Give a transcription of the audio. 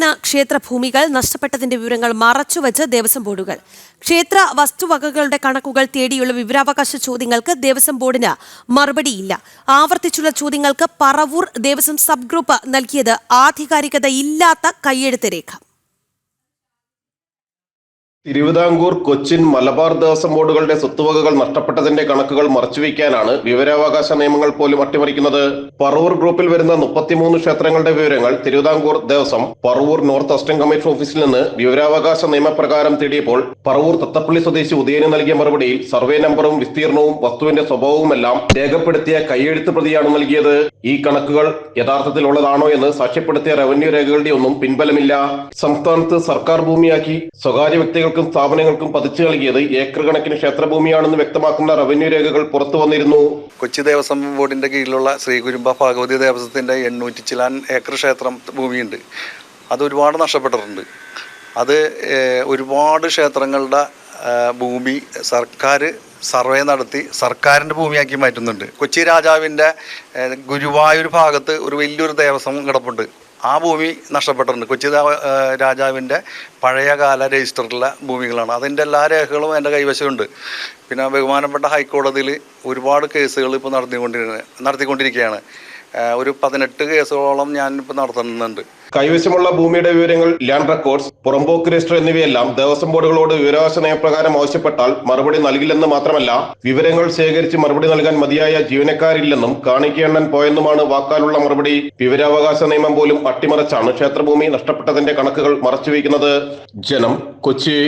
നൂറുകണക്കിന് ക്ഷേത്രഭൂമികൾ നഷ്ടപ്പെട്ടതിന്റെ വിവരങ്ങൾ മറച്ചുവെച്ച് ദേവസ്വം ബോർഡുകൾ. ക്ഷേത്ര വസ്തുവകകളുടെ കണക്കുകൾ തേടിയുള്ള വിവരാവകാശ ചോദ്യങ്ങൾക്ക് ദേവസ്വം ബോർഡിന് മറുപടിയില്ല. ആവർത്തിച്ചുള്ള ചോദ്യങ്ങൾക്ക് പറവൂർ ദേവസ്വം സബ് ഗ്രൂപ്പ് നൽകിയത് ആധികാരികതയില്ലാത്ത കയ്യെഴുത്ത് രേഖ. തിരുവിതാംകൂർ കൊച്ചിൻ മലബാർ ദേവസ്വം ബോർഡുകളുടെ സ്വത്തുവകകൾ നഷ്ടപ്പെട്ടതിന്റെ കണക്കുകൾ മറച്ചുവെക്കാനാണ് വിവരാവകാശ നിയമങ്ങൾ പോലും അട്ടിമറിക്കുന്നത്. പറവൂർ ഗ്രൂപ്പിൽ വരുന്ന മുപ്പത്തിമൂന്ന് ക്ഷേത്രങ്ങളുടെ വിവരങ്ങൾ Thiruvithamkoor Devaswom Paravur north western commission ഓഫീസിൽ നിന്ന് വിവരാവകാശ നിയമപ്രകാരം തേടിയപ്പോൾ പറവൂർ തത്തപ്പള്ളി സ്വദേശി ഉദയന് നൽകിയ മറുപടിയിൽ സർവേ നമ്പറും വിസ്തീർണവും വസ്തുവിന്റെ സ്വഭാവവുമെല്ലാം രേഖപ്പെടുത്തിയ കൈയെഴുത്ത് പ്രതിയാണ് നൽകിയത്. ഈ കണക്കുകൾ യഥാർത്ഥത്തിലുള്ളതാണോ എന്ന് സാക്ഷ്യപ്പെടുത്തിയ റവന്യൂ രേഖകളുടെ ഒന്നും പിൻബലമില്ല. സംസ്ഥാനത്ത് സർക്കാർ ഭൂമിയാക്കി സ്വകാര്യ വ്യക്തികൾക്കും സ്ഥാപനങ്ങൾക്കും പതിച്ചു നൽകിയത് ഏക്കർ കണക്കിന് ക്ഷേത്രഭൂമിയാണെന്ന് വ്യക്തമാക്കുന്ന റവന്യൂ രേഖകൾ പുറത്തു വന്നിരുന്നു. കൊച്ചി ദേവസ്വം ബോർഡിന്റെ കീഴിലുള്ള ശ്രീകുരുമ്പ ഭാഗവതി ദേവസ്വത്തിന്റെ എണ്ണൂറ്റി ചിലാൻ ഏക്കർ ക്ഷേത്രം ഭൂമിയുണ്ട്. അത് ഒരുപാട് നഷ്ടപ്പെട്ടിട്ടുണ്ട്. അത് ഒരുപാട് ക്ഷേത്രങ്ങളുടെ ഭൂമി സർക്കാർ സർവേ നടത്തി സർക്കാരിന്റെ ഭൂമിയാക്കി മാറ്റുന്നുണ്ട്. കൊച്ചി രാജാവിന്റെ ഗുരുവായൂർ ഭാഗത്ത് ഒരു വലിയൊരു ദേവസ്വം കിടപ്പുണ്ട്. ആ ഭൂമി നഷ്ടപ്പെട്ടിട്ടുണ്ട്. കൊച്ചി രാജാവിന്റെ പഴയകാല രജിസ്റ്ററിലുള്ള ഭൂമികളാണ്. അതിന്റെ എല്ലാ രേഖകളും എന്റെ കൈവശമുണ്ട്. പിന്നെ ബഹുമാനപ്പെട്ട ഹൈക്കോടതിയിൽ ഒരുപാട് കേസുകൾ ഇപ്പോൾ നടത്തിക്കൊണ്ടിരിക്കുന്നത് നടത്തിക്കൊണ്ടിരിക്കുകയാണ്. ഒരു പതിനെട്ട് കേസുകളോളം ഞാൻ ഇപ്പോൾ നടത്തുന്നുണ്ട്. കൈവശമുള്ള ഭൂമിയുടെ വിവരങ്ങൾ ലാൻഡ് റെക്കോർഡ്സ് പുറമ്പോക്ക് രജിസ്റ്റർ എന്നിവയെല്ലാം ദേവസ്വം ബോർഡുകളോട് വിവരാവകാശ നിയമപ്രകാരം ആവശ്യപ്പെട്ടാൽ മറുപടി നൽകില്ലെന്ന് മാത്രമല്ല വിവരങ്ങൾ ശേഖരിച്ച് മറുപടി നൽകാൻ മതിയായ ജീവനക്കാരില്ലെന്നും കാണിക്കേണ്ണൻ പോയെന്നുമാണ് വാക്കാലുള്ള മറുപടി. വിവരാവകാശ നിയമം പോലും അട്ടിമറിച്ചാണ് ക്ഷേത്രഭൂമി നഷ്ടപ്പെട്ടതിന്റെ കണക്കുകൾ മറച്ചുവെക്കുന്നത്. ജനം കൊച്ചി.